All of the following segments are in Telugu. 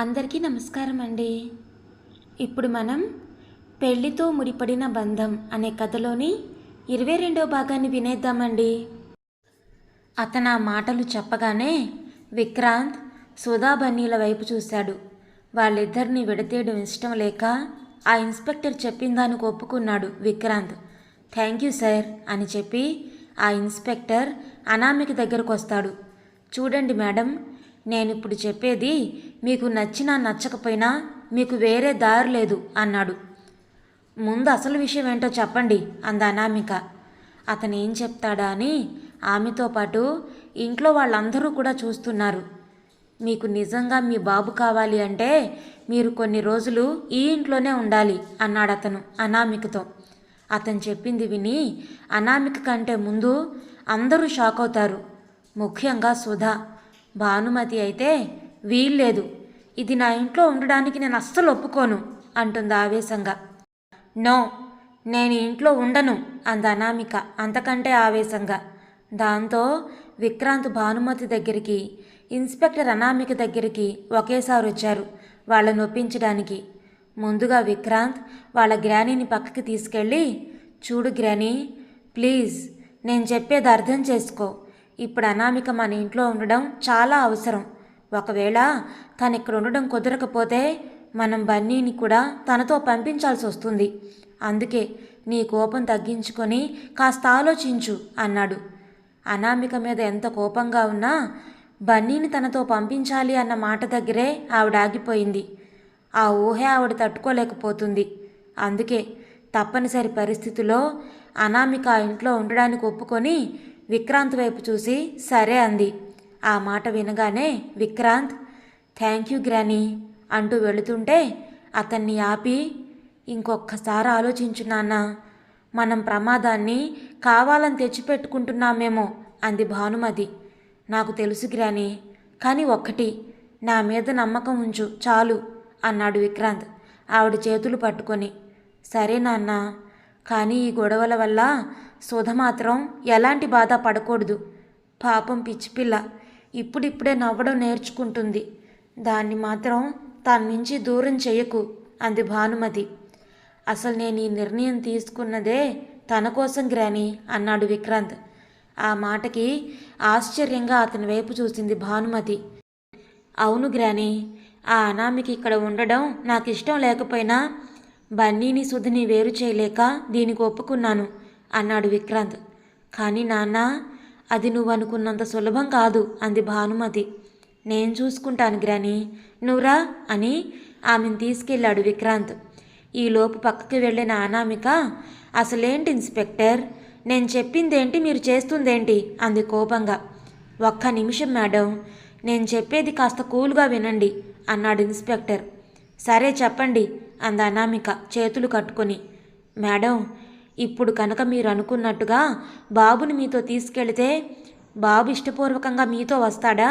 అందరికీ నమస్కారం అండి ఇప్పుడు మనం పెళ్ళితో ముడిపడిన బంధం అనే కథలోని ఇరవై రెండవ భాగాన్ని వినేద్దామండి. అతను ఆ మాటలు చెప్పగానే విక్రాంత్ సుధా బన్నీల వైపు చూశాడు. వాళ్ళిద్దరిని విడతీయడం ఇష్టం లేక ఆ ఇన్స్పెక్టర్ చెప్పిందానికి ఒప్పుకున్నాడు విక్రాంత్. థ్యాంక్ యూ సార్ అని చెప్పి ఆ ఇన్స్పెక్టర్ అనామిక దగ్గరకు వస్తాడు. చూడండి మేడం నేను ఇప్పుడు చెప్పేది మీకు నచ్చినా నచ్చకపోయినా మీకు వేరే దారి లేదు అన్నాడు. ముందు అసలు విషయం ఏంటో చెప్పండి అంద అనామిక. అతను ఏం చెప్తాడా అని ఆమెతో పాటు ఇంట్లో వాళ్ళందరూ కూడా చూస్తున్నారు. మీకు నిజంగా మీ బాబు కావాలి అంటే మీరు కొన్ని రోజులు ఈ ఇంట్లోనే ఉండాలి అన్నాడు అతను అనామికతో. అతను చెప్పింది విని అనామిక కంటే ముందు అందరూ షాక్ అవుతారు. ముఖ్యంగా సుధా. భానుమతి అయితే వీల్లేదు. ఇది నా ఇంట్లో ఉండడానికి నేను అస్సలు ఒప్పుకోను అంటుంది ఆవేశంగా. నో నేను ఇంట్లో ఉండను అంద అనామిక అంతకంటే ఆవేశంగా. దాంతో విక్రాంత్ భానుమతి దగ్గరికి ఇన్స్పెక్టర్ అనామిక దగ్గరికి ఒకేసారి వచ్చారు వాళ్ళని ఒప్పించడానికి. ముందుగా విక్రాంత్ వాళ్ళ గ్రానీని పక్కకి తీసుకెళ్ళి చూడు గ్రానీ ప్లీజ్ నేను చెప్పేది అర్థం చేసుకో ఇప్పుడు అనామిక మన ఇంట్లో ఉండడం చాలా అవసరం. ఒకవేళ తను ఇక్కడ ఉండడం కుదరకపోతే మనం బన్నీని కూడా తనతో పంపించాల్సి వస్తుంది. అందుకే నీ కోపం తగ్గించుకొని కాస్త ఆలోచించు అన్నాడు. అనామిక మీద ఎంత కోపంగా ఉన్నా బన్నీని తనతో పంపించాలి అన్న మాట దగ్గరే ఆవిడ ఆగిపోయింది. ఆ ఊహే ఆవిడ తట్టుకోలేకపోతుంది. అందుకే తప్పనిసరి పరిస్థితిలో అనామిక ఇంట్లో ఉండడానికి ఒప్పుకొని విక్రాంత్ వైపు చూసి సరే అంది. ఆ మాట వినగానే విక్రాంత్ థ్యాంక్ యూ గ్రానీ అంటూ వెళుతుంటే అతన్ని ఆపి ఇంకొక్కసారి ఆలోచించు నాన్న మనం ప్రమాదాన్ని కావాలని తెచ్చిపెట్టుకుంటున్నామేమో అంది భానుమతి. నాకు తెలుసు గ్రాని కానీ ఒక్కటి నా మీద నమ్మకం ఉంచు చాలు అన్నాడు విక్రాంత్ ఆవిడ చేతులు పట్టుకొని. సరే నాన్న కానీ ఈ గొడవల వల్ల సుధ మాత్రం ఎలాంటి బాధ పడకూడదు. పాపం పిచ్చిపిల్ల ఇప్పుడిప్పుడే నవ్వడం నేర్చుకుంటుంది. దాన్ని మాత్రం తన నుంచి దూరం చేయకు అంది భానుమతి. అసలు నేను ఈ నిర్ణయం తీసుకున్నదే తన కోసం గ్రాని అన్నాడు విక్రాంత్. ఆ మాటకి ఆశ్చర్యంగా అతని వైపు చూసింది భానుమతి. అవును గ్రాని ఆ అనామికి ఇక్కడ ఉండడం నాకు ఇష్టం లేకపోయినా బన్నీని సుధిని వేరు చేయలేక దీనికి ఒప్పుకున్నాను. అన్నాడు విక్రాంత్. కానీ నాన్న అది నువ్వు అనుకున్నంత సులభం కాదు అంది భానుమతి. నేను చూసుకుంటాను గ్రాని. నువ్వురా అని ఆమెను తీసుకెళ్ళాడు విక్రాంత్. ఈలోపు పక్కకి వెళ్ళిన అనామిక అసలేంటి ఇన్స్పెక్టర్? నేను చెప్పిందేంటి మీరు చేస్తుందేంటి? అంది కోపంగా. ఒక్క నిమిషం మేడం. నేను చెప్పేది కాస్త కూల్గా వినండి అన్నాడు ఇన్స్పెక్టర్. సరే చెప్పండి అంది అనామిక చేతులు కట్టుకొని. మేడం ఇప్పుడు కనుక మీరు అనుకున్నట్టుగా బాబుని మీతో తీసుకెళితే బాబు ఇష్టపూర్వకంగా మీతో వస్తాడా?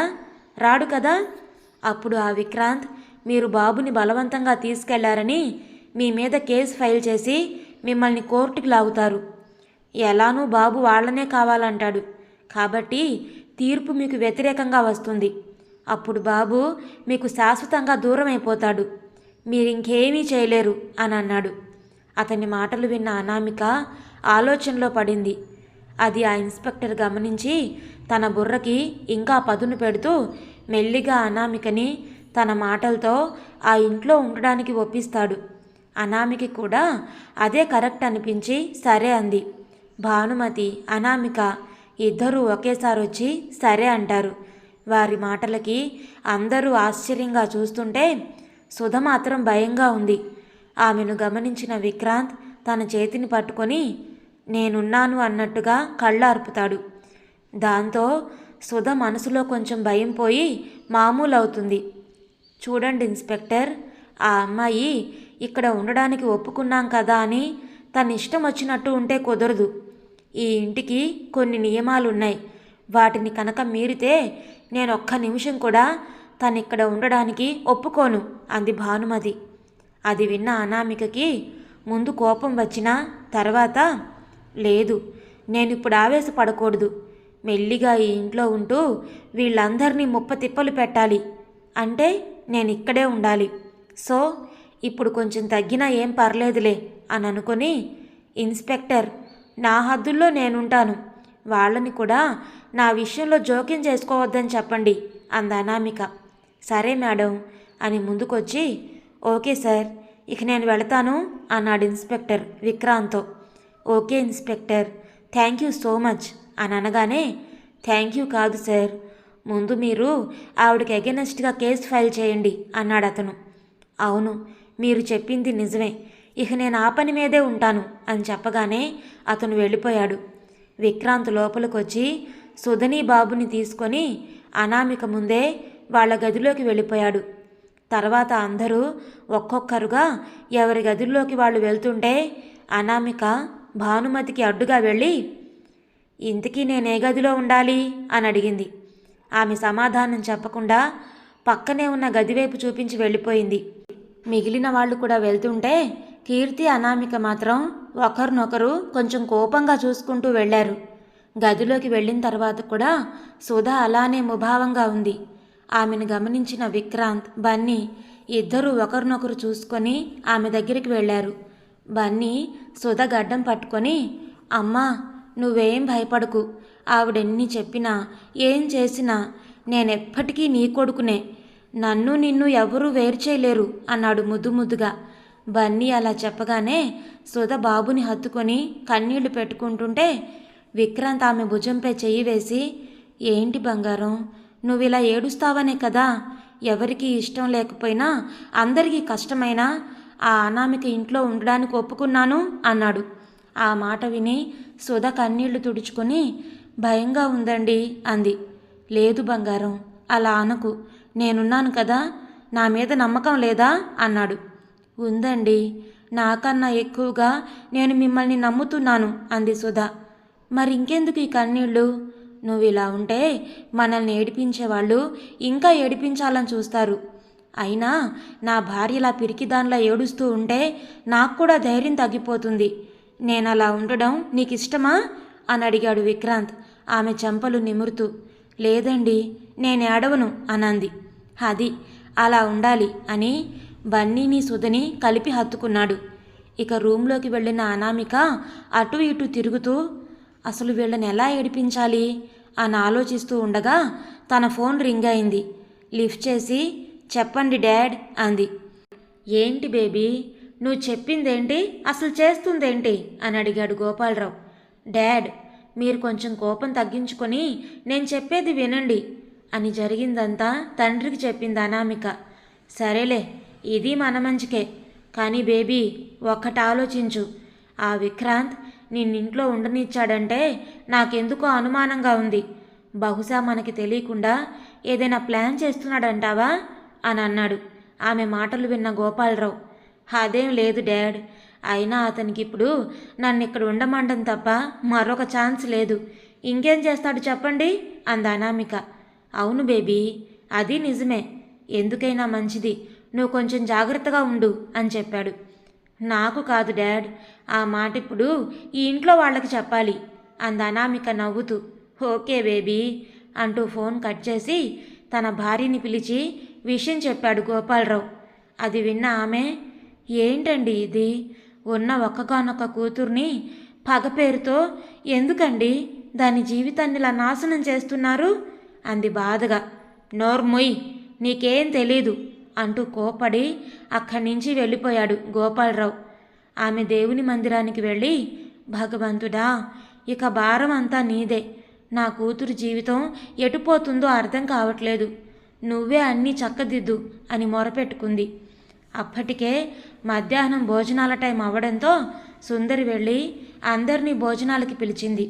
రాడు కదా. అప్పుడు ఆ విక్రాంత్ మీరు బాబుని బలవంతంగా తీసుకెళ్ళారని మీ మీద కేసు ఫైల్ చేసి మిమ్మల్ని కోర్టుకి లాగుతారు. ఎలానూ బాబు వాళ్ళనే కావాలంటాడు. కాబట్టి తీర్పు మీకు వ్యతిరేకంగా వస్తుంది. అప్పుడు బాబు మీకు శాశ్వతంగా దూరం అయిపోతాడు మీరు ఇంకేమీ చేయలేరు అని అన్నాడు అతని మాటలు విన్న అనామిక ఆలోచనలో పడింది. అది ఆ ఇన్స్పెక్టర్ గమనించి తన బుర్రకి ఇంకా పదును పెడుతూ మెల్లిగా అనామికని తన మాటలతో ఆ ఇంట్లో ఉండడానికి ఒప్పిస్తాడు. అనామికి కూడా అదే కరెక్ట్ అనిపించి సరే అంది. భానుమతి అనామిక ఇద్దరూ ఒకేసారి వచ్చి సరే అంటారు. వారి మాటలకి అందరూ ఆశ్చర్యంగా చూస్తుంటే సుధ మాత్రం భయంగా ఉంది. ఆమెను గమనించిన విక్రాంత్ తన చేతిని పట్టుకొని నేనున్నాను అన్నట్టుగా కళ్ళార్పుతాడు. దాంతో సుధ మనసులో కొంచెం భయం పోయి మామూలు అవుతుంది చూడండి ఇన్స్పెక్టర్ ఆ అమ్మాయి ఇక్కడ ఉండడానికి ఒప్పుకున్నాం కదా అని తన ఇష్టం వచ్చినట్టు ఉంటే కుదరదు. ఈ ఇంటికి కొన్ని నియమాలున్నాయి. వాటిని కనుక మీరితే నేను ఒక్క నిమిషం కూడా తను ఇక్కడ ఉండడానికి ఒప్పుకోను అంది భానుమతి. అది విన్న అనామికకి ముందు కోపం వచ్చినా తర్వాత లేదు నేను ఇప్పుడు ఆవేశపడకూడదు. మెల్లిగా ఈ ఇంట్లో ఉంటూ వీళ్ళందరినీ ముప్ప తిప్పలు పెట్టాలి. అంటే నేను ఇక్కడే ఉండాలి. సో ఇప్పుడు కొంచెం తగ్గినా ఏం పర్లేదులే అని అనుకొని ఇన్స్పెక్టర్ నా హద్దుల్లో నేనుంటాను. వాళ్ళని కూడా నా విషయంలో జోక్యం చేసుకోవద్దని చెప్పండి అంద అనామిక. సరే మేడం అని ముందుకొచ్చి ఓకే సార్ ఇక నేను వెళతాను అన్నాడు inspector విక్రాంత్తో. Okay inspector thank you so much అని అనగానే థ్యాంక్ యూ కాదు సార్ ముందు మీరు ఆవిడకి అగెనెస్ట్గా కేసు ఫైల్ చేయండి అన్నాడు అతను. అవును మీరు చెప్పింది నిజమే ఇక నేను ఆ పని మీదే ఉంటాను అని చెప్పగానే అతను వెళ్ళిపోయాడు. విక్రాంత్ లోపలికొచ్చి సుధని బాబుని తీసుకొని అనామిక ముందే వాళ్ళ గదిలోకి వెళ్ళిపోయాడు. తర్వాత అందరూ ఒక్కొక్కరుగా ఎవరి గదుల్లోకి వాళ్ళు వెళ్తుంటే అనామిక భానుమతికి అడ్డుగా వెళ్ళి ఇంతకీ నేనే గదిలో ఉండాలి? అని అడిగింది. ఆమె సమాధానం చెప్పకుండా పక్కనే ఉన్న గదివైపు చూపించి వెళ్ళిపోయింది. మిగిలిన వాళ్ళు కూడా వెళ్తుంటే కీర్తి అనామిక మాత్రం ఒకరినొకరు కొంచెం కోపంగా చూసుకుంటూ వెళ్ళారు. గదిలోకి వెళ్ళిన తర్వాత కూడా సుధా అలానే ముభావంగా ఉంది. ఆమెను గమనించిన విక్రాంత్ బన్నీ ఇద్దరూ ఒకరినొకరు చూసుకొని ఆమె దగ్గరికి వెళ్ళారు. బన్నీ సుధ గడ్డం పట్టుకొని అమ్మా నువ్వేం భయపడకు. ఆవిడెన్ని చెప్పినా ఏం చేసినా నేనెప్పటికీ నీ కొడుకునే. నన్ను నిన్ను ఎవరూ వేరు చేయలేరు అన్నాడు ముద్దు ముద్దుగా. బన్నీ అలా చెప్పగానే సుధ బాబుని హత్తుకొని కన్నీళ్ళు పెట్టుకుంటుంటే విక్రాంత్ ఆమె భుజంపై చెయ్యి వేసి ఏంటి బంగారం నువ్వు ఇలా ఏడుస్తావనే కదా? ఎవరికి ఇష్టం లేకపోయినా అందరికీ కష్టమైనా ఆ అనామిక ఇంట్లో ఉండడానికి ఒప్పుకున్నాను అన్నాడు. ఆ మాట విని సుధ కన్నీళ్ళు తుడుచుకొని భయంగా ఉందండి అంది. లేదు బంగారం అలా అనకు. నేనున్నాను కదా నా మీద నమ్మకం లేదా? అన్నాడు. ఉందండి నాకన్నా ఎక్కువగా నేను మిమ్మల్ని నమ్ముతున్నాను అంది సుధ. మరి ఇంకెందుకు ఈ కన్నీళ్ళు నువ్వు ఇలా ఉంటే మనల్ని ఏడిపించే వాళ్ళు ఇంకా ఏడిపించాలని చూస్తారు. అయినా నా భార్య ఇలా పిరికిదానిలా ఏడుస్తూ ఉంటే నాకు కూడా ధైర్యం తగ్గిపోతుంది. నేను అలా ఉండడం నీకు ఇష్టమా అని అడిగాడు విక్రాంత్. ఆమె చెంపలు నిమురుతూ. లేదండి నేను ఏడవను అనంది. అది అలా ఉండాలి అని బన్నీని సుధని కలిపి హత్తుకున్నాడు. ఇక రూంలోకి వెళ్ళిన అనామిక అటు ఇటు తిరుగుతూ అసలు వీళ్ళని ఎలా ఏడిపించాలి? అని ఆలోచిస్తూ ఉండగా తన ఫోన్ రింగ్ అయింది. లిఫ్ట్ చేసి చెప్పండి డాడ్ అంది. ఏంటి బేబీ? నువ్వు చెప్పిందేంటి? అసలు చేస్తుందేంటి? అని అడిగాడు గోపాలరావు. డాడ్ మీరు కొంచెం కోపం తగ్గించుకొని నేను చెప్పేది వినండి అని జరిగిందంతా తండ్రికి చెప్పింది అనామిక. సరేలే ఇది మన మంచికే. కానీ బేబీ ఒక్కటి ఆలోచించు. ఆ విక్రాంత్ నిన్నింట్లో ఉండనిచ్చాడంటే నాకెందుకో అనుమానంగా ఉంది. బహుశా మనకి తెలియకుండా ఏదైనా ప్లాన్ చేస్తున్నాడంటావా? అని అన్నాడు. ఆమె మాటలు విన్న గోపాలరావు. అదేం లేదు డాడ్. అయినా అతనికి ఇప్పుడు నన్ను ఇక్కడ ఉండమండం తప్ప మరొక ఛాన్స్ లేదు. ఇంకేం చేస్తాడు చెప్పండి? అంద అనామిక. అవును బేబీ అది నిజమే. ఎందుకైనా మంచిది. నువ్వు కొంచెం జాగ్రత్తగా ఉండు అని చెప్పాడు. నాకు కాదు డాడ్. ఆ మాట ఇప్పుడు ఈ ఇంట్లో వాళ్ళకి చెప్పాలి. అంద అనామిక నవ్వుతూ ఓకే బేబీ అంటూ ఫోన్ కట్ చేసి తన భార్యని పిలిచి విషయం చెప్పాడు గోపాలరావు. అది విన్న ఆమె ఏంటండి ఇది? ఉన్న ఒక్కగానొక్క కూతుర్ని పగ పేరుతో ఎందుకండి దాని జీవితాన్ని ఇలా నాశనం చేస్తున్నారు? అంది బాధగా. నోర్మొయ్ నీకేం తెలీదు అంటూ కోపడి అక్కడి నుంచి వెళ్ళిపోయాడు గోపాలరావు. ఆమె దేవుని మందిరానికి వెళ్ళి భగవంతుడా ఇక భారం అంతా నీదే. నా కూతురు జీవితం ఎటుపోతుందో అర్థం కావట్లేదు. నువ్వే అన్నీ చక్కదిద్దు అని మొరపెట్టుకుంది. అప్పటికే మధ్యాహ్నం భోజనాల టైం అవ్వడంతో సుందరి వెళ్ళి అందరినీ భోజనాలకి పిలిచింది.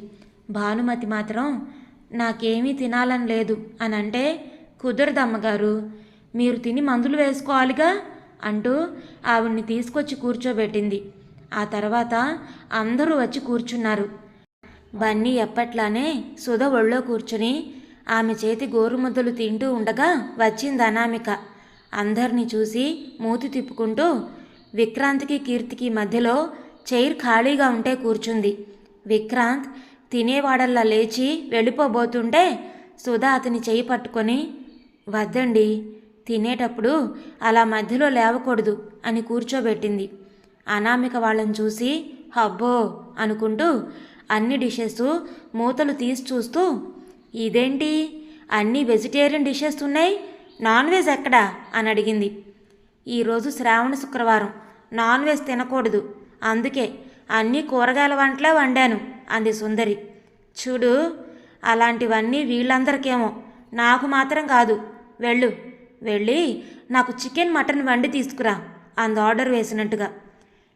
భానుమతి మాత్రం నాకేమీ తినాలని లేదు అని అంటే కుదరదమ్మగారు మీరు తిని మందులు వేసుకోవాలిగా అంటూ ఆవిడ్ని తీసుకొచ్చి కూర్చోబెట్టింది. ఆ తర్వాత అందరూ వచ్చి కూర్చున్నారు. బన్నీ ఎప్పట్లానే సుధ ఒళ్ళో కూర్చుని ఆమె చేతి గోరుముద్దలు తింటూ ఉండగా వచ్చింది అనామిక. అందరినీ చూసి మూతి తిప్పుకుంటూ విక్రాంత్కి కీర్తికి మధ్యలో చైర్ ఖాళీగా ఉంటే కూర్చుంది. విక్రాంత్ తినేవాడల్లా లేచి వెళ్ళిపోబోతుంటే సుధా అతని చేయి పట్టుకొని వద్దండి తినేటప్పుడు అలా మధ్యలో లేవకూడదు అని కూర్చోబెట్టింది. అనామిక వాళ్ళని చూసి హబ్బో అనుకుంటూ అన్ని డిషెస్ మూతలు తీసి చూస్తూ ఇదేంటి? అన్ని వెజిటేరియన్ డిషెస్ ఉన్నాయి? నాన్ వెజ్ ఎక్కడా? అని అడిగింది. ఈరోజు శ్రావణ శుక్రవారం. నాన్ వెజ్ తినకూడదు. అందుకే అన్ని కూరగాయల వంటలే వండాను అంది సుందరి. చూడు అలాంటివన్నీ వీళ్ళందరికేమో. నాకు మాత్రం కాదు. వెళ్ళు. వెళ్ళి నాకు చికెన్ మటన్ వండి తీసుకురా అంది ఆర్డర్ వేసినట్టుగా.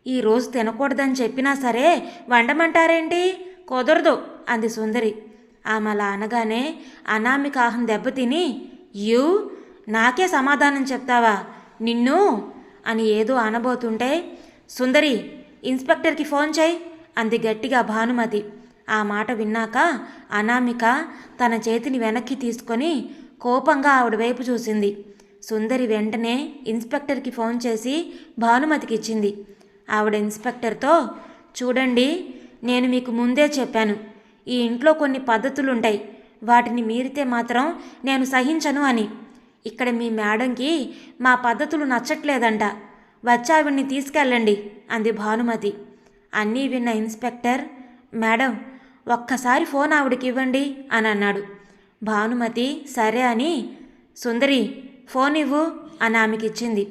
ఈరోజు తినకూడదని చెప్పినా సరే వండమంటారేంటి? కుదరదు అంది సుందరి. ఆమె అలా అనగానే అనామిక ఆహం దెబ్బతిని యూ నాకే సమాధానం చెప్తావా? నిన్ను? అని ఏదో అనబోతుంటే సుందరి ఇన్స్పెక్టర్కి ఫోన్ చేయి అంది గట్టిగా భానుమతి. ఆ మాట విన్నాక అనామిక తన చేతిని వెనక్కి తీసుకొని కోపంగా ఆవిడ వైపు చూసింది. సుందరి వెంటనే ఇన్స్పెక్టర్కి ఫోన్ చేసి భానుమతికి ఇచ్చింది ఆవిడ ఇన్స్పెక్టర్తో చూడండి నేను మీకు ముందే చెప్పాను. ఈ ఇంట్లో కొన్ని పద్ధతులుంటాయి. వాటిని మీరితే మాత్రం నేను సహించను అని. ఇక్కడ మీ మేడంకి మా పద్ధతులు నచ్చట్లేదంట. వచ్చావిడిని తీసుకెళ్ళండి అంది భానుమతి. అన్నీ విన్న ఇన్స్పెక్టర్ మేడం ఒక్కసారి ఫోన్ ఆవిడకి ఇవ్వండి అని అన్నాడు. భానుమతి సరే అని సుందరి ఫోన్ ఇవ్వు అని ఆమెకి ఇచ్చింది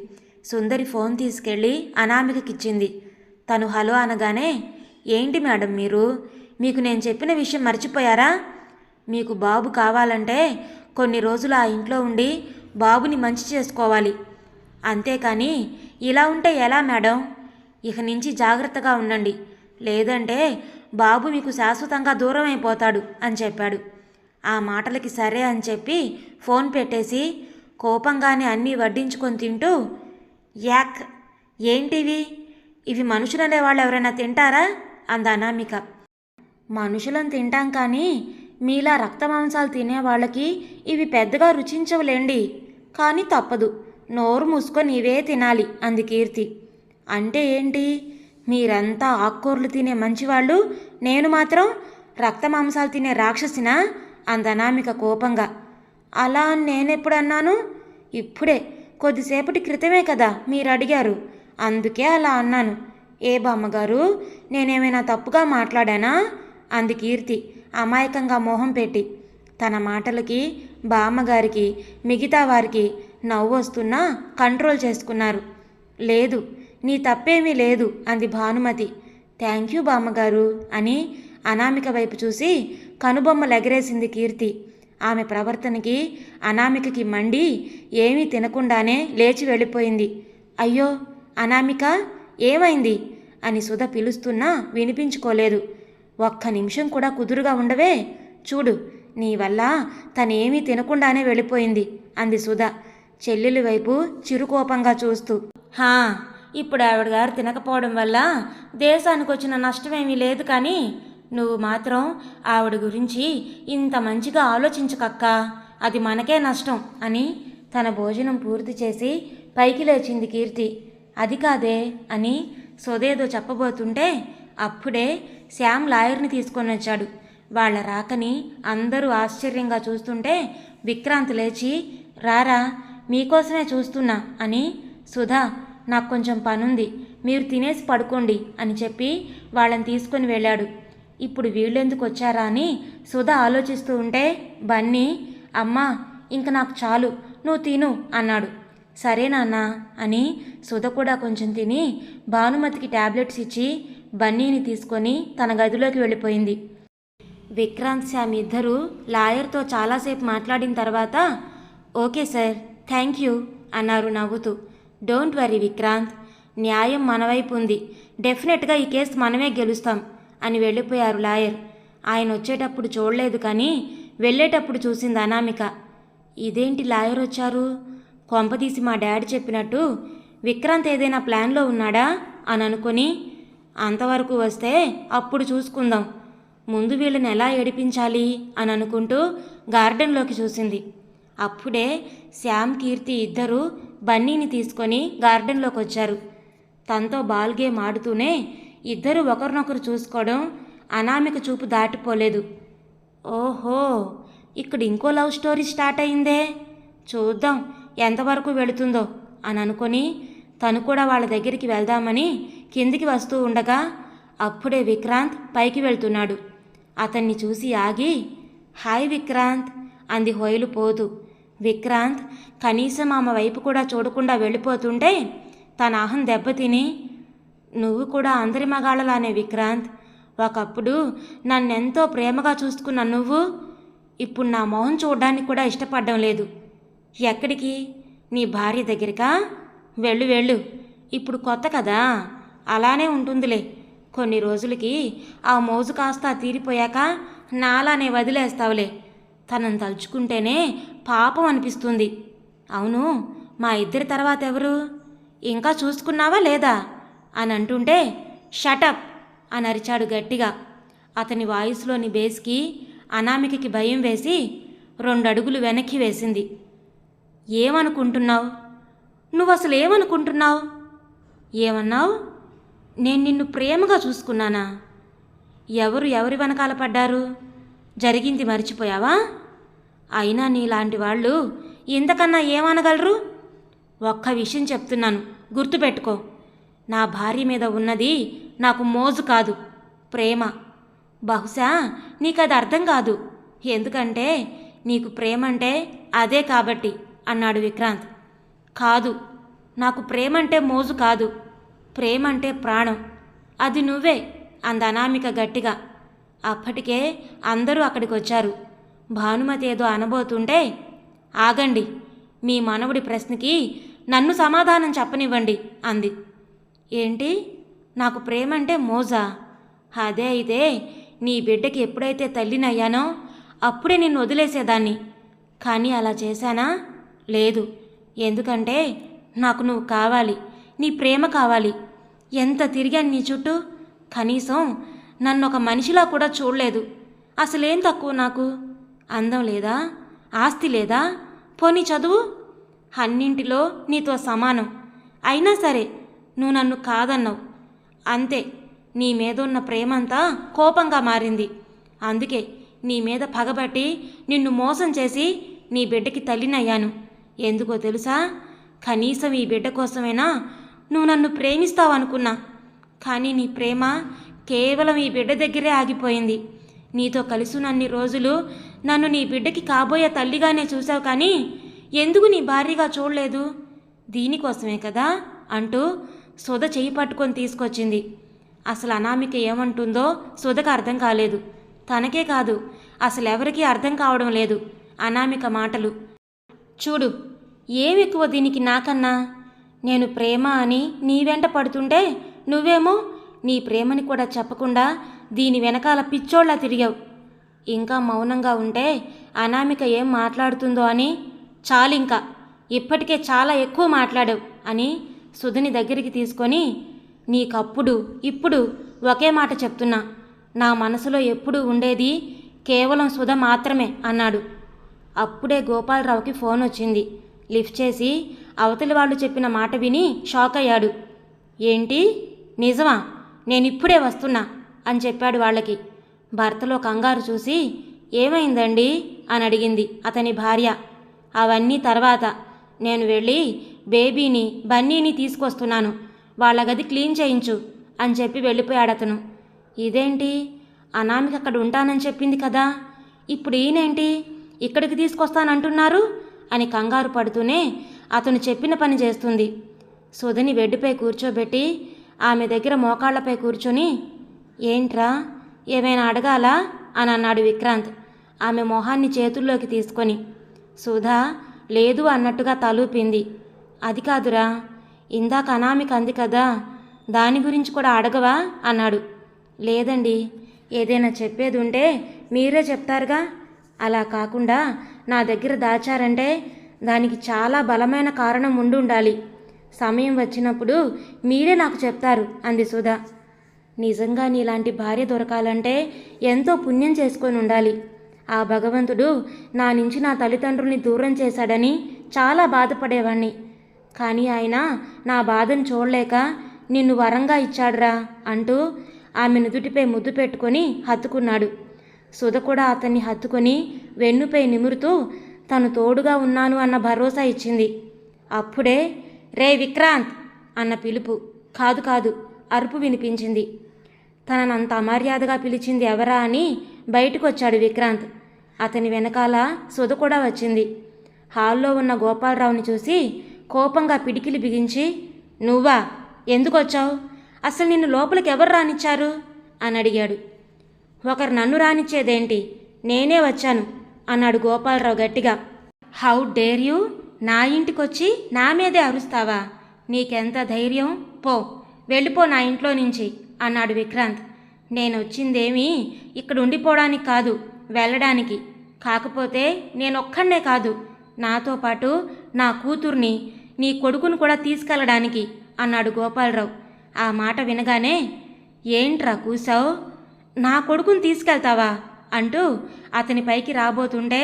సుందరి ఫోన్ తీసుకెళ్ళి అనామికకిచ్చింది. తను హలో అనగానే ఏంటి మేడం మీరు? మీకు నేను చెప్పిన విషయం మర్చిపోయారా? మీకు బాబు కావాలంటే కొన్ని రోజులు ఆ ఇంట్లో ఉండి బాబుని మంచి చేసుకోవాలి. అంతేకాని ఇలా ఉంటే ఎలా మేడం? ఇక నుంచి జాగ్రత్తగా ఉండండి. లేదంటే బాబు మీకు శాశ్వతంగా దూరం అయిపోతాడు అని చెప్పాడు. ఆ మాటలకి సరే అని చెప్పి ఫోన్ పెట్టేసి కోపంగానే అన్నీ వడ్డించుకొని తింటూ యాక్. ఏంటివి? ఇవి మనుషులనే వాళ్ళు ఎవరైనా తింటారా? అంద అనామిక మనుషులను తింటాం కానీ మీలా రక్త మాంసాలు తినే వాళ్ళకి ఇవి పెద్దగా రుచించవులేండి. కానీ తప్పదు. నోరు మూసుకొని ఇవే తినాలి అంది కీర్తి. అంటే ఏంటి? మీరంతా ఆకుకూరలు తినే మంచివాళ్ళు నేను మాత్రం రక్త మాంసాలు తినే రాక్షసినా? అందనామిక కోపంగా. అలా అని నేనెప్పుడు అన్నాను ఇప్పుడే. కొద్దిసేపటి క్రితమే కదా మీరు అడిగారు అందుకే అలా అన్నాను. ఏ బామ్మగారు నేనేమైనా తప్పుగా మాట్లాడానా? అంది కీర్తి అమాయకంగా మోహం పెట్టి. తన మాటలకి బామ్మగారికి మిగతా వారికి నవ్వు వస్తున్నా కంట్రోల్ చేసుకున్నారు. లేదు నీ తప్పేమీ లేదు అంది భానుమతి. థ్యాంక్ యూ బామ్మగారు అని అనామిక వైపు చూసి కనుబొమ్మలు ఎగరేసింది కీర్తి. ఆమె ప్రవర్తనకి అనామికకి మండి ఏమీ తినకుండానే లేచి వెళ్ళిపోయింది. అయ్యో అనామిక ఏమైంది? అని సుధ పిలుస్తున్నా వినిపించుకోలేదు. ఒక్క నిమిషం కూడా కుదురుగా ఉండవే? చూడు నీ వల్ల తనేమీ తినకుండానే వెళ్ళిపోయింది అంది సుధ చెల్లెలి వైపు చిరుకోపంగా చూస్తూ. హా ఇప్పుడు ఆవిడ గారు తినకపోవడం వల్ల దేశానికి వచ్చిన నష్టమేమీ లేదు కానీ నువ్వు మాత్రం ఆవిడ గురించి ఇంత మంచిగా ఆలోచించకక్క. అది మనకే నష్టం అని తన భోజనం పూర్తి చేసి పైకి లేచింది కీర్తి. అది కాదే అని సొదేదో చెప్పబోతుంటే అప్పుడే శ్యామ్ లాయర్ని తీసుకొని వచ్చాడు. వాళ్ళ రాకని అందరూ ఆశ్చర్యంగా చూస్తుంటే విక్రాంత్ లేచి రారా మీకోసమే చూస్తున్నా అని సుధా నాకు కొంచెం పనుంది. మీరు తినేసి పడుకోండి అని చెప్పి వాళ్ళని తీసుకొని వెళ్ళాడు. ఇప్పుడు వీళ్ళెందుకు వచ్చారా అని సుధా ఆలోచిస్తూ ఉంటే బన్నీ అమ్మా ఇంక నాకు చాలు నువ్వు తిను అన్నాడు. సరే నాన్న అని సుధ కూడా కొంచెం తిని భానుమతికి టాబ్లెట్స్ ఇచ్చి బన్నీని తీసుకొని తన గదిలోకి వెళ్ళిపోయింది. విక్రాంత్ శ్యామ్ ఇద్దరూ లాయర్తో చాలాసేపు మాట్లాడిన తర్వాత ఓకే సార్ థ్యాంక్ యూ అన్నారు నవ్వుతూ. డోంట్ వరీ విక్రాంత్ న్యాయం మనవైపు ఉంది. డెఫినెట్గా ఈ కేసు మనమే గెలుస్తాం. అని వెళ్ళిపోయారు లాయర్. ఆయన వచ్చేటప్పుడు చూడలేదు కానీ వెళ్ళేటప్పుడు చూసింది అనామిక. ఇదేంటి లాయర్ వచ్చారు? కొంపదీసి మా డాడీ చెప్పినట్టు విక్రాంత్ ఏదైనా ప్లాన్లో ఉన్నాడా? అని అనుకొని అంతవరకు వస్తే అప్పుడు చూసుకుందాం. ముందు వీళ్ళని ఎలా ఏడిపించాలి? అని అనుకుంటూ గార్డెన్లోకి చూసింది. అప్పుడే శ్యామ్ కీర్తి ఇద్దరూ బన్నీని తీసుకొని గార్డెన్లోకి వచ్చారు తనతో బాల్ గేమ్ ఆడుతూనే ఇద్దరు ఒకరినొకరు చూసుకోవడం అనామిక చూపు దాటిపోలేదు. ఓహో ఇక్కడ ఇంకో లవ్ స్టోరీ స్టార్ట్ అయిందే. చూద్దాం ఎంతవరకు వెళుతుందో అని అనుకొని తను కూడా వాళ్ళ దగ్గరికి వెళ్దామని కిందికి వస్తూ ఉండగా అప్పుడే విక్రాంత్ పైకి వెళ్తున్నాడు. అతన్ని చూసి ఆగి హాయ్ విక్రాంత్ అంది హోయలు పోదు విక్రాంత్ కనీసం ఆమె వైపు కూడా చూడకుండా వెళ్ళిపోతుంటే తన అహం దెబ్బతిని నువ్వు కూడా అందరి మగాళ్ళలానే విక్రాంత్. ఒకప్పుడు నన్నెంతో ప్రేమగా చూసుకున్న నువ్వు ఇప్పుడు నా మొహం చూడడానికి కూడా ఇష్టపడడం లేదు. ఎక్కడికి? నీ భార్య దగ్గరికా? వెళ్ళు వెళ్ళు. ఇప్పుడు కొత్త కదా? అలానే ఉంటుందిలే. కొన్ని రోజులకి ఆ మోజు కాస్త తీరిపోయాక నాలానే వదిలేస్తావులే. తనను తలుచుకుంటేనే పాపం అనిపిస్తుంది. అవును మా ఇద్దరి తర్వాత ఎవరు? ఇంకా చూసుకున్నావా లేదా? అని అంటుంటే షటప్ అని అరిచాడు గట్టిగా. అతని వాయిస్లోని బేస్కి అనామికకి భయం వేసి రెండు అడుగులు వెనక్కి వేసింది. ఏమనుకుంటున్నావు? నువ్వు అసలు ఏమనుకుంటున్నావు ఏమన్నావు? నేను నిన్ను ప్రేమగా చూసుకున్నానా? ఎవరు ఎవరి వెనకాల పడ్డారు? జరిగింది మర్చిపోయావా? అయినా నీలాంటి వాళ్ళు ఇంతకన్నా ఏమనగలరు? ఒక్క విషయం చెప్తున్నాను గుర్తుపెట్టుకో. నా భార్య మీద ఉన్నది నాకు మోజు కాదు ప్రేమ. బహుశా నీకు అది అర్థం కాదు. ఎందుకంటే నీకు ప్రేమ అంటే అదే కాబట్టి అన్నాడు విక్రాంత్. కాదు నాకు ప్రేమంటే మోజు కాదు ప్రేమంటే ప్రాణం. అది నువ్వే అందనామిక గట్టిగా. అప్పటికే అందరూ అక్కడికి వచ్చారు భానుమతి ఏదో అనబోతుంటే ఆగండి మీ మనవుడి ప్రశ్నకి నన్ను సమాధానం చెప్పనివ్వండి అంది. ఏంటి? నాకు ప్రేమంటే మోజా? అదే అయితే నీ బిడ్డకి ఎప్పుడైతే తల్లినయ్యానో అప్పుడే నిన్ను వదిలేసేదాన్ని. కానీ అలా చేశానా? లేదు. ఎందుకంటే నాకు నువ్వు కావాలి. నీ ప్రేమ కావాలి. ఎంత తిరిగాను నీ చుట్టూ? కనీసం నన్ను ఒక మనిషిలా కూడా చూడలేదు. అసలేం తక్కువ నాకు? అందం లేదా? ఆస్తి లేదా? పోనీ చదువు? అన్నింటిలో నీతో సమానం. అయినా సరే నువ్వు నన్ను కాదన్నావు. అంతే నీ మీద ఉన్న ప్రేమంతా కోపంగా మారింది. అందుకే నీ మీద పగబట్టి నిన్ను మోసం చేసి నీ బిడ్డకి తల్లినయ్యాను. ఎందుకో తెలుసా? కనీసం ఈ బిడ్డ కోసమైనా నువ్వు నన్ను ప్రేమిస్తావనుకున్నా కానీ నీ ప్రేమ కేవలం ఈ బిడ్డ దగ్గరే ఆగిపోయింది. నీతో కలిసినన్ని రోజులు నన్ను నీ బిడ్డకి కాబోయే తల్లిగానే చూసావు కానీ ఎందుకు నీ భార్యగా చూడలేదు? దీనికోసమే కదా అంటూ సుధ చెయ్యి పట్టుకొని తీసుకొచ్చింది. అసలు అనామిక ఏమంటుందో సుధకు అర్థం కాలేదు. తనకే కాదు అసలు ఎవరికీ అర్థం కావడం లేదు అనామిక మాటలు. చూడు ఏమెక్కువ ఎక్కువ దీనికి నాకన్నా? నేను ప్రేమ అని నీ వెంట పడుతుంటే నువ్వేమో నీ ప్రేమని కూడా చెప్పకుండా దీని వెనకాల పిచ్చోళ్ళ తిరిగావు. ఇంకా మౌనంగా ఉంటే అనామిక ఏం మాట్లాడుతుందో అని చాలింకా ఇప్పటికే చాలా ఎక్కువ మాట్లాడావు అని సుధని దగ్గరికి తీసుకొని నీకప్పుడు ఇప్పుడు ఒకే మాట చెప్తున్నా. నా మనసులో ఎప్పుడు ఉండేది కేవలం సుధ మాత్రమే అన్నాడు. అప్పుడే గోపాలరావుకి ఫోన్ వచ్చింది. లిఫ్ట్ చేసి అవతలి వాళ్ళు చెప్పిన మాట విని షాక్ అయ్యాడు. ఏంటి? నిజమా? నేను ఇప్పుడే వస్తున్నా అని చెప్పాడు వాళ్ళకి. భర్తలో కంగారు చూసి ఏమైందండి? అని అడిగింది అతని భార్య. అవన్నీ తర్వాత. నేను వెళ్ళి బేబీని బన్నీని తీసుకొస్తున్నాను. వాళ్ళ గది క్లీన్ చేయించు అని చెప్పి వెళ్ళిపోయాడు అతను ఇదేంటి? అనామిక అక్కడ ఉంటానని చెప్పింది కదా. ఇప్పుడు ఈయనేంటి? ఇక్కడికి తీసుకొస్తానంటున్నారు అని కంగారు పడుతూనే అతను చెప్పిన పని చేస్తుంది. సుధని బెడ్డుపై కూర్చోబెట్టి ఆమె దగ్గర మోకాళ్ళపై కూర్చొని ఏంట్రా? ఏమైనా అడగాలా? అని అన్నాడు విక్రాంత్. ఆమె మొహాన్ని చేతుల్లోకి తీసుకొని సుధా లేదు అన్నట్టుగా తలూపింది. అది కాదురా. ఇందాక అనామిక అంది కదా దాని గురించి కూడా అడగవా? అన్నాడు. లేదండి. ఏదైనా చెప్పేది ఉంటే మీరే చెప్తారుగా. అలా కాకుండా నా దగ్గర దాచారంటే దానికి చాలా బలమైన కారణం ఉండి ఉండాలి సమయం వచ్చినప్పుడు మీరే నాకు చెప్తారు అంది సుధా. నిజంగా నీలాంటి భార్య దొరకాలంటే ఎంతో పుణ్యం చేసుకొని ఉండాలి. ఆ భగవంతుడు నా నుంచి నా తల్లిదండ్రుల్ని దూరం చేశాడని చాలా బాధపడేవాణ్ణి. కానీ ఆయన నా బాధను చూడలేక నిన్ను వరంగా ఇచ్చాడురా అంటూ ఆమె నుదుటిపై ముద్దు పెట్టుకొని హత్తుకున్నాడు. సుధ కూడా అతన్ని హత్తుకొని వెన్నుపై నిమురుతూ తను తోడుగా ఉన్నాను అన్న భరోసా ఇచ్చింది. అప్పుడే రే విక్రాంత్ అన్న పిలుపు. కాదు కాదు అరుపు వినిపించింది. తననంత అమర్యాదగా పిలిచింది ఎవరా అని బయటకు వచ్చాడు విక్రాంత్. అతని వెనకాల సుధ కూడా వచ్చింది. హాల్లో ఉన్న గోపాలరావుని చూసి కోపంగా పిడికిలి బిగించి నువ్వా? ఎందుకొచ్చావు? అసలు నిన్ను లోపలికి ఎవరు రానిచ్చారు? అని అడిగాడు. ఒకరు నన్ను రానిచ్చేదేంటి? నేనే వచ్చాను అన్నాడు గోపాలరావు గట్టిగా. How dare you? నా ఇంటికొచ్చి నా మీదే అరుస్తావా? నీకెంత ధైర్యం? పో వెళ్ళిపో నా ఇంట్లో నుంచి అన్నాడు విక్రాంత్. నేను వచ్చిందేమీ ఇక్కడ ఉండిపోవడానికి కాదు వెళ్ళడానికి. కాకపోతే నేనొక్కడే కాదు. నాతో పాటు నా కూతుర్ని నీ కొడుకును కూడా తీసుకెళ్ళడానికి అన్నాడు గోపాలరావు. ఆ మాట వినగానే ఏంట్రా కూసావు? నా కొడుకుని తీసుకెళ్తావా? అంటూ అతని పైకి రాబోతుంటే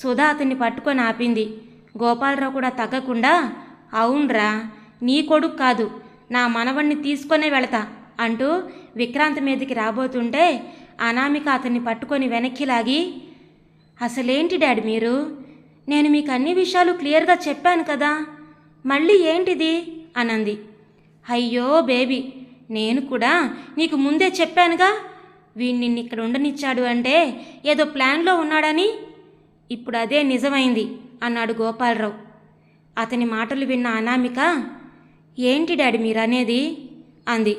సుధా అతన్ని పట్టుకొని ఆపింది. గోపాలరావు కూడా తగ్గకుండా అవునరా నీ కొడుకు కాదు నా మనవణ్ణి తీసుకొనే వెళతా అంటూ విక్రాంత్ మీదకి రాబోతుంటే అనామిక అతన్ని పట్టుకొని వెనక్కి లాగి అసలేంటి డాడీ మీరు? నేను మీకు అన్ని విషయాలు క్లియర్గా చెప్పాను కదా. మళ్ళీ ఏంటిది? అనంది. అయ్యో బేబీ నేను కూడా నీకు ముందే చెప్పానుగా వీణ్ణి ఇక్కడ ఉండనిచ్చాడు అంటే ఏదో ప్లాన్లో ఉన్నాడని? ఇప్పుడు అదే నిజమైంది అన్నాడు గోపాలరావు. అతని మాటలు విన్న అనామిక ఏంటి డాడీ మీరనేది? అంది.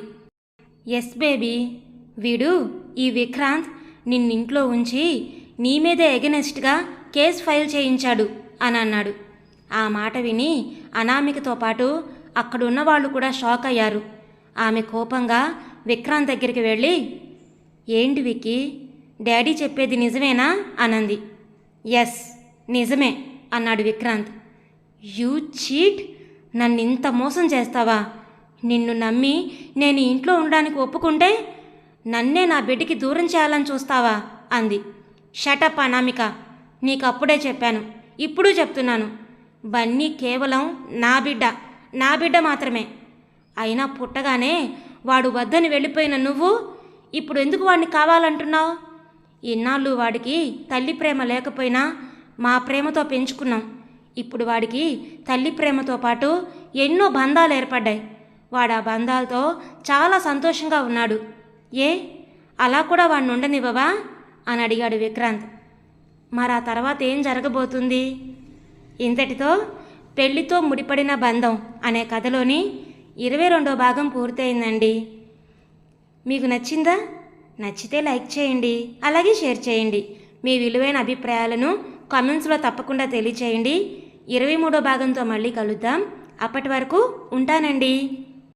ఎస్ బేబీ వీడు ఈ విక్రాంత్ నిన్నింట్లో ఉంచి నీ మీదే ఎగనెస్ట్గా కేసు ఫైల్ చేయించాడు అని అన్నాడు. ఆ మాట విని అనామికతో పాటు అక్కడున్న వాళ్ళు కూడా షాక్ అయ్యారు. ఆమె కోపంగా విక్రాంత్ దగ్గరికి వెళ్ళి ఏంటి విక్కీ డాడీ చెప్పేది నిజమేనా? అనంది. ఎస్ నిజమే అన్నాడు విక్రాంత్. You cheat? నన్ను ఇంత మోసం చేస్తావా? నిన్ను నమ్మి నేను ఇంట్లో ఉండడానికి ఒప్పుకుంటే నన్నే నా బిడ్డకి దూరం చేయాలని చూస్తావా? అంది. షటప్ అనామిక నీకు అప్పుడే చెప్పాను. ఇప్పుడు చెప్తున్నాను. బన్నీ కేవలం నా బిడ్డ నా బిడ్డ మాత్రమే. అయినా పుట్టగానే వాడు వద్దని వెళ్ళిపోయిన నువ్వు ఇప్పుడు ఎందుకు వాడిని కావాలంటున్నావు? ఇన్నాళ్ళు వాడికి తల్లి ప్రేమ లేకపోయినా మా ప్రేమతో పెంచుకున్నాం. ఇప్పుడు వాడికి తల్లి ప్రేమతో పాటు ఎన్నో బంధాలు ఏర్పడ్డాయి. వాడు ఆ బంధాలతో చాలా సంతోషంగా ఉన్నాడు. ఏ? అలా కూడా వాడిని ఉండనివ్వవా? అని అడిగాడు విక్రాంత్. మరి ఆ తర్వాత ఏం జరగబోతుంది? ఇంతటితో పెళ్ళితో ముడిపడిన బంధం అనే కథలోని ఇరవై రెండో భాగం పూర్తయిందండి. మీకు నచ్చిందా? నచ్చితే లైక్ చేయండి అలాగే షేర్ చేయండి. మీ విలువైన అభిప్రాయాలను కామెంట్స్లో తప్పకుండా తెలియచేయండి. ఇరవై మూడో భాగంతో మళ్ళీ కలుద్దాం. అప్పటి వరకు ఉంటానండి.